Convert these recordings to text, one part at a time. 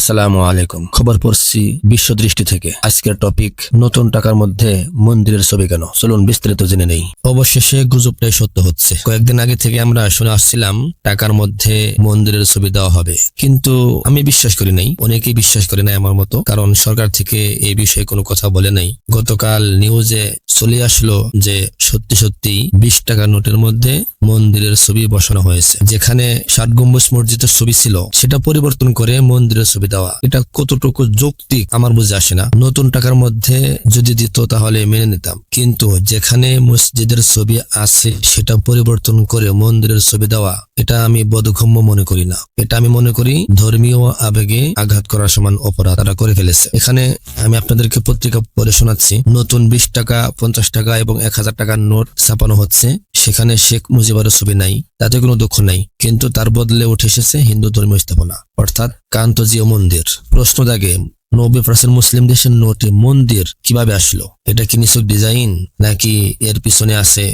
আসসালামু আলাইকুম। খবর পড়ছি বিশ্ব দৃষ্টি থেকে। আজকের টপিক নতুন টাকার মধ্যে মন্দিরের ছবি কেন? চলুন বিস্তারিত জেনে নেই। অবশেষে গুজবটাই সত্য হচ্ছে। কয়েকদিন আগে থেকে আমরা শুনে আসছিলাম, টাকার মধ্যে মন্দিরের ছবি দেওয়া হবে। কিন্তু আমি বিশ্বাস করি নাই। অনেকেই বিশ্বাস করে নাই আমার মতো। কারণ সরকার থেকে এই বিষয়ে কোনো কথা বলে নাই। গতকাল নিউজে চলে আসলো যে সত্যি সত্যি বিশ টাকা নোটের মধ্যে মন্দিরের ছবি বসানো হয়েছে। যেখানে ষাট গম্বুজ মসজিদের ছবি ছিল, সেটা পরিবর্তন করে মন্দিরের ছবি দেওয়া। এটা কতটুকু যৌক্তিক আমার বুঝে আসে না। নতুন টাকার মধ্যে যদি দিত তাহলে মেনে নিতাম। কিন্তু যেখানে মসজিদের ছবি আছে, সেটা পরিবর্তন করে মন্দিরের ছবি দেওয়া, এটা আমি বোধগম্য মনে করি না। এটা আমি মনে করি ধর্মীয় আবেগে আঘাত করার সমান অপরাধ তারা করে ফেলেছে। এখানে আমি আপনাদেরকে পত্রিকা পড়ে শোনাচ্ছি। নতুন বিশ টাকা, পঞ্চাশ টাকা এবং এক হাজার টাকার নোট ছাপানো হচ্ছে। সেখানে শেখ মুজিবের ছবি নাই, তাতে কোনো দুঃখ নাই, কিন্তু তার বদলে উঠে এসেছে হিন্দু ধর্মীয় স্থাপনা। অর্থাৎ কান্তজীয় মন্দির। প্রশ্ন দাগে নব্বই পার্সেন্ট মুসলিম দেশের নোটে মন্দির কীভাবে আসলো? এটা কি নিছক ডিজাইন, নাকি এর পিছনে আছে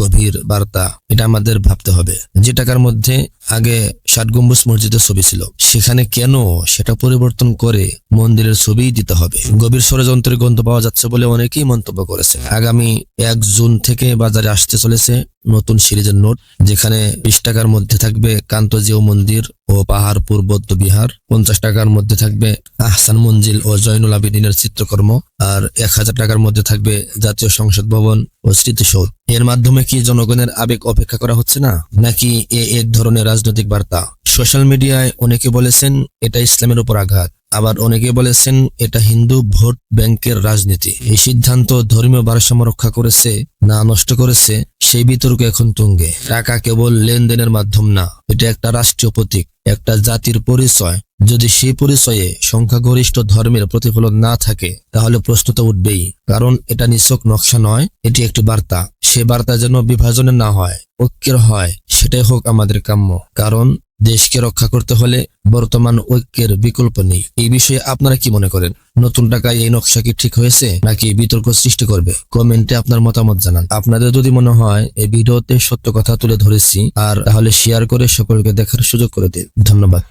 গভীর বার্তা? এটা আমাদের ভাবতে হবে। যে টাকার মধ্যে আগে ষাট গম্বুজ মসজিদের ছবি ছিল। সেখানে কেন সেটা পরিবর্তন করে মন্দিরের ছবিই দিতে হবে? গভীর ষড়যন্ত্রের গন্ধ পাওয়া যাচ্ছে বলে অনেকেই মন্তব্য করেছে আগামী এক জুন থেকে বাজারে আসতে চলেছে নতুন সিরিজের নোট, যেখানে বিশ টাকার মধ্যে থাকবে কান্তজিও মন্দির ও পাহাড়পুর বৌদ্ধ বিহার, পঞ্চাশ টাকার মধ্যে থাকবে আহসান মঞ্জিল ও জয়নুল আবেদিনের চিত্রকর্ম, আর এক হাজার টাকার মধ্যে থাকবে জাতীয় সংসদ ভবন ও স্মৃতিসৌধ। এর মাধ্যমে কি জনগণের আবেগ অপেক্ষা করা হচ্ছে না? নাকি এ এক ধরনের রাজনৈতিক বার্তা। সোশ্যাল মিডিয়ায় অনেকে বলেছেন, এটা ইসলামের উপর আঘাত। আবার অনেকে বলেছেন, এটা হিন্দু ভোট ব্যাংকের রাজনীতি। এই সিদ্ধান্ত ধর্মীয় ভারসাম্য রক্ষা করেছে, না নষ্ট করেছে, সেই বিতর্ক এখন তুঙ্গে। টাকা কেবল লেনদেনের মাধ্যম না, এটা একটা রাষ্ট্রীয় প্রতীক, একটা জাতির পরিচয়। যদি সেই পরিচয়ে সংখ্যাগরিষ্ঠ ধর্মের প্রতিফলন না থাকে, তাহলে প্রশ্ন উঠবেই। কারণ এটা নিছক নকশা নয়, এটি একটি বার্তা। সে বার্তা যেন বিভাজনের না হয়, ঐক্যের হয় সেটাই হোক আমাদের কাম্য। কারণ দেশকে রক্ষা করতে হলে বর্তমান ঐক্যের বিকল্প নেই। এই বিষয়ে আপনারা কি মনে করেন? নতুন টাকায় এই নকশা কি ঠিক হয়েছে, নাকি বিতর্ক সৃষ্টি করবে? কমেন্টে আপনার মতামত জানান। আপনাদের যদি মনে হয় এই ভিডিওতে সত্য কথা তুলে ধরেছি, আর তাহলে শেয়ার করে সকলকে দেখার সুযোগ করে দিন। ধন্যবাদ।